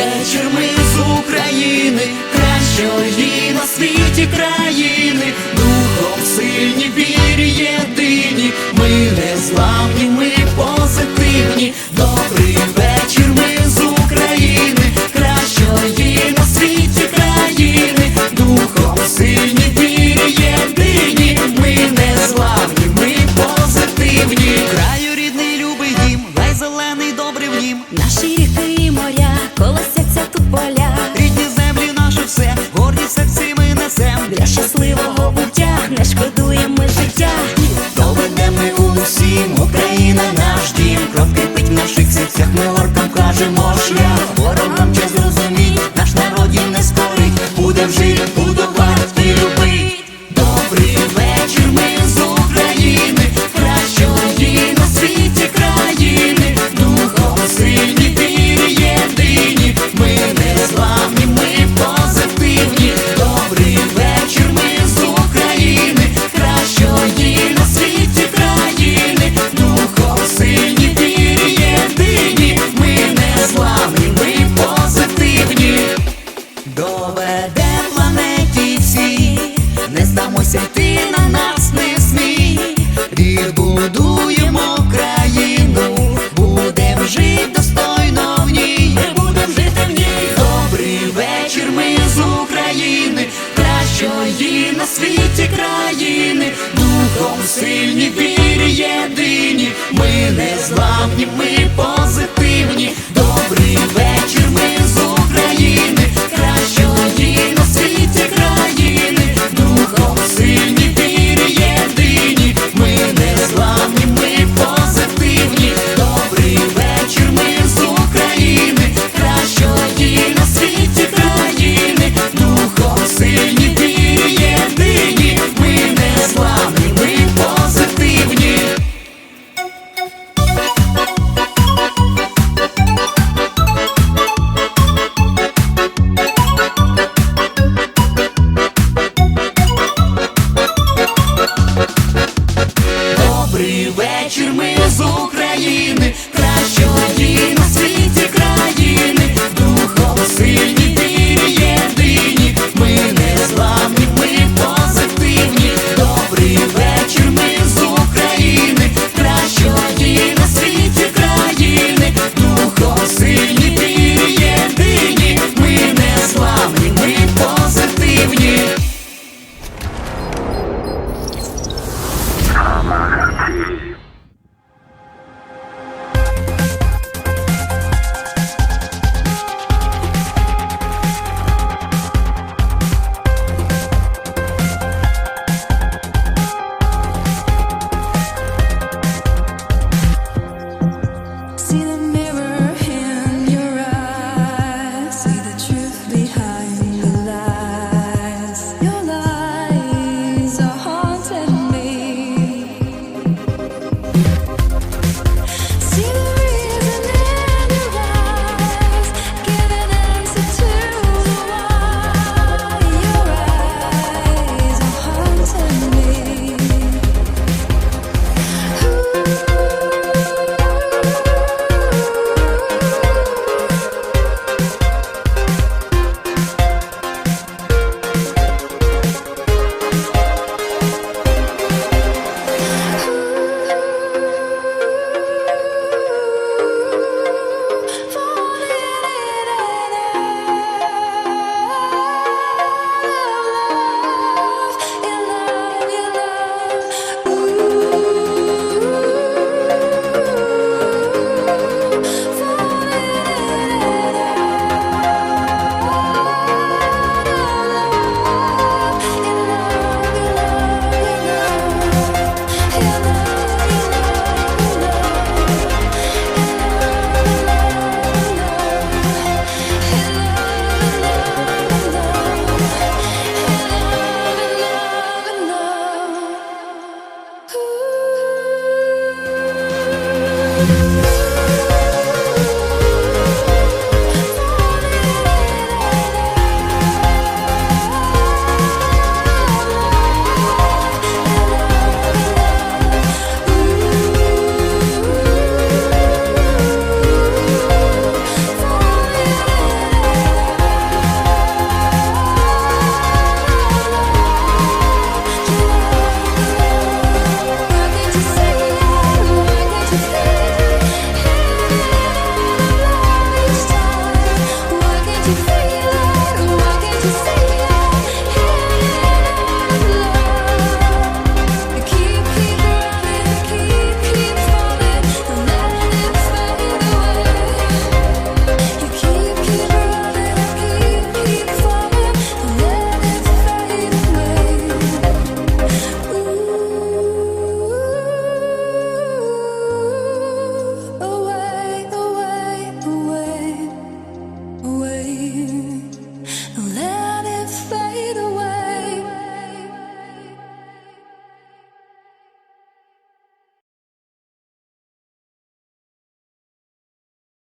вечір ми з України, кращої на світі країни, духом сильні вірі шлях. Час зрозуміть, наш народ їм не скорить. Будем жити, будувати не здамося йти на нас не смій. Відбудуємо країну, будем жити достойно в ній, будем жити в ній. Добрий вечір, ми з України, кращої на світі країни, духом сильні вірі єдині, ми не зламні, ми З України.